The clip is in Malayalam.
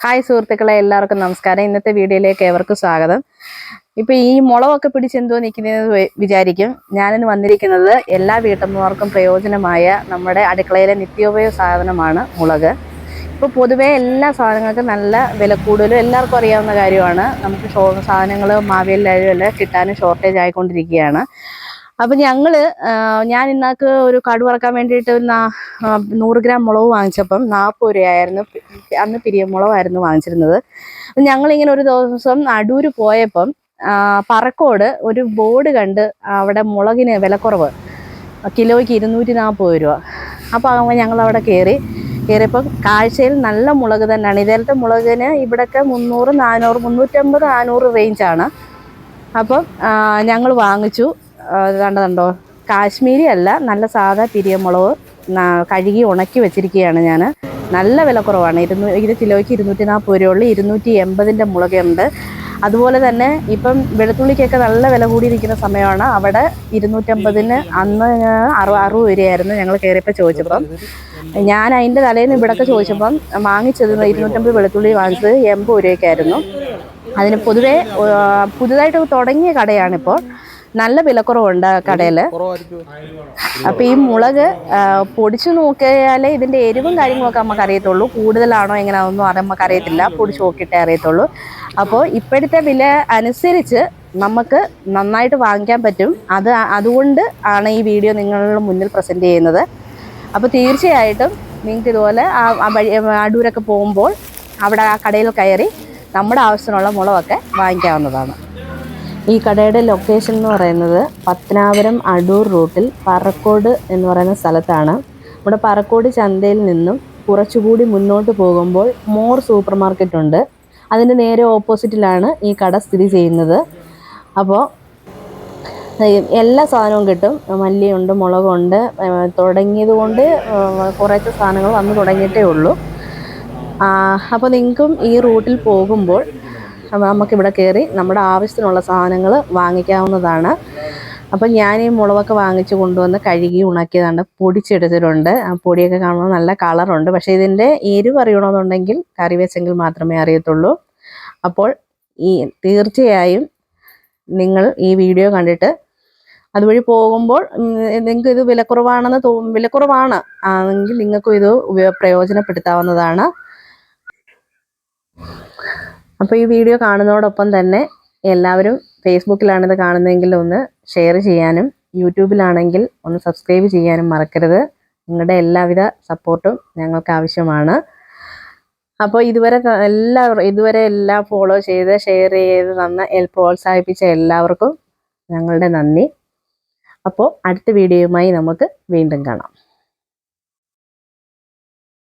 ഹായ് സുഹൃത്തുക്കളെ എല്ലാവർക്കും നമസ്കാരം. ഇന്നത്തെ വീഡിയോയിലേക്ക് ഏവർക്കും സ്വാഗതം. ഇപ്പൊ ഈ മുളകൊക്കെ പിടിച്ചെന്തോ നിൽക്കുന്നത് വിചാരിക്കും. ഞാനിന്ന് വന്നിരിക്കുന്നത് എല്ലാ വീട്ടമ്മമാർക്കും പ്രയോജനമായ നമ്മുടെ അടുക്കളയിലെ നിത്യോപയോഗ സാധനമാണ് മുളക്. ഇപ്പൊ പൊതുവേ എല്ലാ സാധനങ്ങൾക്കും നല്ല വില കൂടുതലും എല്ലാവർക്കും അറിയാവുന്ന കാര്യമാണ്. നമുക്ക് സാധനങ്ങൾ മാവേലിലായാലും എല്ലാം കിട്ടാനും ഷോർട്ടേജ് ആയിക്കൊണ്ടിരിക്കുകയാണ്. അപ്പം ഞങ്ങൾ ഞാൻ ഇന്നാക്ക് ഒരു കടു വറക്കാൻ വേണ്ടിയിട്ട് ഒരു നൂറ് ഗ്രാം മുളക് വാങ്ങിച്ചപ്പം നാൽപ്പത് രൂപയായിരുന്നു. അന്ന് അന്ന് പിരിയമുളകായിരുന്നു വാങ്ങിച്ചിരുന്നത്. ഞങ്ങളിങ്ങനെ ഒരു ദിവസം അടൂര് പോയപ്പം പറക്കോട് ഒരു ബോർഡ് കണ്ട് അവിടെ മുളകിന് വിലക്കുറവ് കിലോയ്ക്ക് ഇരുന്നൂറ്റി നാൽപ്പത് രൂപ. അപ്പോൾ ഞങ്ങൾ അവിടെ കയറി കയറിയപ്പം കാഴ്ചയിൽ നല്ല മുളക് തന്നെയാണ്. ഇതേലത്തെ മുളകിന് ഇവിടെയൊക്കെ മുന്നൂറ് നാനൂറ് മുന്നൂറ്റമ്പത് നാനൂറ് റേഞ്ചാണ് അപ്പം ഞങ്ങൾ വാങ്ങിച്ചു. ആ, കണ്ടോ കണ്ടോ കാശ്മീരി അല്ല നല്ല സാധാ പിരിയമുളക് കഴുകി ഉണക്കി വെച്ചിരിക്കുകയാണ് ഞാൻ നല്ല വിലക്കുറവാണ് ഇരുന്നൂ ഇത് കിലോയ്ക്ക് ഇരുന്നൂറ്റി നാൽപ്പത് രൂപയുള്ളൂ ഇരുന്നൂറ്റി എൺപതിന്റെ മുളകുണ്ട്. അതുപോലെ തന്നെ ഇപ്പം വെളുത്തുള്ളിക്കൊക്കെ നല്ല വില കൂടിയിരിക്കുന്ന സമയമാണ്. അവിടെ ഇരുന്നൂറ്റമ്പതിന് അന്ന് അറുപത് അറുപത് രൂപയായിരുന്നു ഞങ്ങൾ കയറിയപ്പോൾ ചോദിച്ചപ്പം. ഞാൻ അതിന്റെ തലേന്ന് ഇവിടെയൊക്കെ ചോദിച്ചപ്പം വാങ്ങിച്ചത് ഇരുന്നൂറ്റമ്പത് വെളുത്തുള്ളി വാങ്ങിച്ചത് എൺപത് രൂപയ്ക്കായിരുന്നു. അതിന് പൊതുവേ പുതുതായിട്ട് തുടങ്ങിയ കടയാണിപ്പോൾ. നല്ല വിലക്കുറവുണ്ട് കടയിൽ അപ്പോൾ ഈ മുളക് പൊടിച്ചു നോക്കിയാലേ ഇതിന്റെ എരിവും കാര്യങ്ങളൊക്കെ നമുക്ക് അറിയത്തുള്ളൂ. കൂടുതലാണോ എങ്ങനെയാണോ അത് നമുക്ക് അറിയത്തില്ല. പൊടിച്ചു നോക്കിയിട്ടേ അറിയത്തുള്ളൂ. അപ്പോൾ ഇപ്പോഴത്തെ വില അനുസരിച്ച് നമുക്ക് നന്നായിട്ട് വാങ്ങിക്കാൻ പറ്റും. അത് അതുകൊണ്ട് ആണ് ഈ വീഡിയോ നിങ്ങളുടെ മുന്നിൽ പ്രസന്റ് ചെയ്യുന്നത്. അപ്പോൾ തീർച്ചയായിട്ടും നിങ്ങൾക്ക് ഇതുപോലെ ആ വഴി അടൂരൊക്കെ പോകുമ്പോൾ അവിടെ ആ കടയിൽ കയറി നമ്മുടെ ആവശ്യത്തിനുള്ള മുളകൊക്കെ വാങ്ങിക്കാവുന്നതാണ്. ഈ കടയുടെ ലൊക്കേഷൻ എന്ന് പറയുന്നത് പത്തനാപുരം അടൂർ റൂട്ടിൽ പറക്കോട് എന്ന് പറയുന്ന സ്ഥലത്താണ്. നമ്മുടെ പറക്കോട് ചന്തയിൽ നിന്നും കുറച്ചുകൂടി മുന്നോട്ട് പോകുമ്പോൾ മോർ സൂപ്പർ മാർക്കറ്റ് ഉണ്ട്. അതിന്റെ നേരെ ഓപ്പോസിറ്റിലാണ് ഈ കട സ്ഥിതി ചെയ്യുന്നത്. അപ്പോൾ എല്ലാ സാധനവും കിട്ടും. മല്ലിയുണ്ട് മുളകുണ്ട് തുടങ്ങിയത് കൊണ്ട് കുറച്ച് സാധനങ്ങൾ വന്ന് തുടങ്ങിയിട്ടേ ഉള്ളൂ. അപ്പോൾ നിങ്ങൾക്കും ഈ റൂട്ടിൽ പോകുമ്പോൾ നമുക്കിവിടെ കയറി നമ്മുടെ ആവശ്യത്തിനുള്ള സാധനങ്ങൾ വാങ്ങിക്കാവുന്നതാണ്. അപ്പം ഞാൻ ഈ മുളകൊക്കെ വാങ്ങിച്ച് കൊണ്ടുവന്ന് കഴുകി ഉണക്കിയതാണ്. പൊടിച്ചെടുത്തിട്ടുണ്ട്. ആ പൊടിയൊക്കെ കാണുമ്പോൾ നല്ല കളറുണ്ട് പക്ഷേ ഇതിന്റെ എരിവ് അറിയണമെന്നുണ്ടെങ്കിൽ കറി വെച്ചെങ്കിൽ മാത്രമേ അറിയത്തുള്ളൂ. അപ്പോൾ ഈ തീർച്ചയായും നിങ്ങൾ ഈ വീഡിയോ കണ്ടിട്ട് അതുവഴി പോകുമ്പോൾ നിങ്ങൾക്ക് ഇത് വിലക്കുറവാണെന്ന് തോ വിലക്കുറവാണ്. ആണെങ്കിൽ നിങ്ങൾക്കും ഇത് പ്രയോജനപ്പെടുത്താവുന്നതാണ്. അപ്പോൾ ഈ വീഡിയോ കാണുന്നതോടൊപ്പം തന്നെ എല്ലാവരും ഫേസ്ബുക്കിലാണിത് കാണുന്നതെങ്കിൽ ഒന്ന് ഷെയർ ചെയ്യാനും യൂട്യൂബിലാണെങ്കിൽ ഒന്ന് സബ്സ്ക്രൈബ് ചെയ്യാനും മറക്കരുത്. നിങ്ങളുടെ എല്ലാവിധ സപ്പോർട്ടും ഞങ്ങൾക്ക് ആവശ്യമാണ്. അപ്പോൾ ഇതുവരെ എല്ലാ ഇതുവരെ എല്ലാം ഫോളോ ചെയ്ത് ഷെയർ ചെയ്ത് തന്ന പ്രോത്സാഹിപ്പിച്ച എല്ലാവർക്കും ഞങ്ങളുടെ നന്ദി. അപ്പോൾ അടുത്ത വീഡിയോയുമായി നമുക്ക് വീണ്ടും കാണാം.